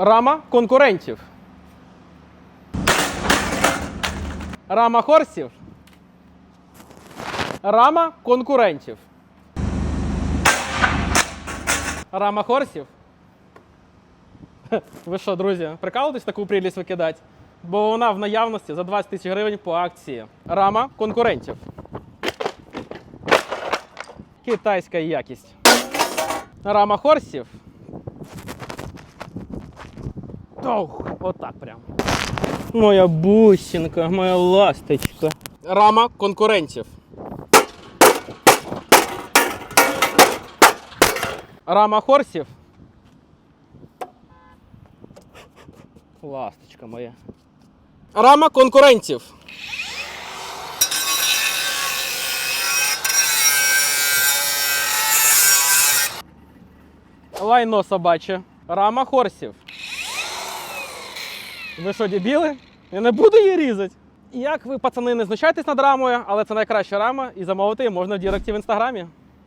Рама конкурентів. Рама хорсів. Рама конкурентів. Рама хорсів. Ви що, друзі, прикалуєтесь таку прелість викидати? Бо вона в наявності за 20 тисяч гривень по акції. Рама конкурентів. Китайська якість. Рама хорсів. Ох, отак прям. Моя бусинка, моя ласточка. Рама конкурентів. Рама хорсів. Ласточка моя. Рама конкурентів. Лайно собаче. Рама хорсів. Ви що, дебіли? Я не буду її різати. Як ви, пацани, не знущайтесь над рамою, але це найкраща рама, і замовити її можна в Діректі в інстаграмі.